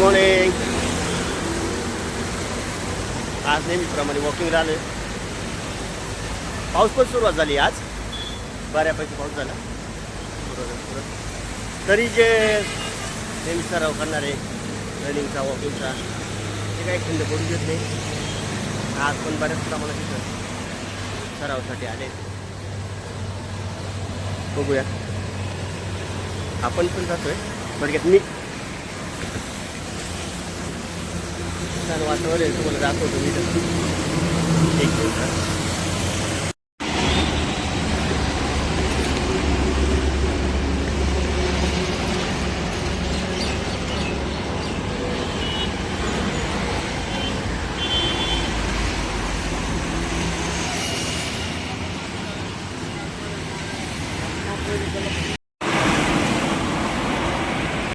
Morning आज नेहमीप्रमाणे walking आलोय पाऊस पण सुरुवात झाली आज. बऱ्यापैकी पाऊस झाला. तरी जे नेहमी सराव करणारे रनिंगचा वॉकिंगचा ते काही खंड पडू देत नाही. आज पण बऱ्याच प्रमाणात तिथं सरावासाठी आले. बघूया. आपण पण जातोय. थोडक्यात मी na nga ito rin, wala na ako dumi na. Thank you, guys.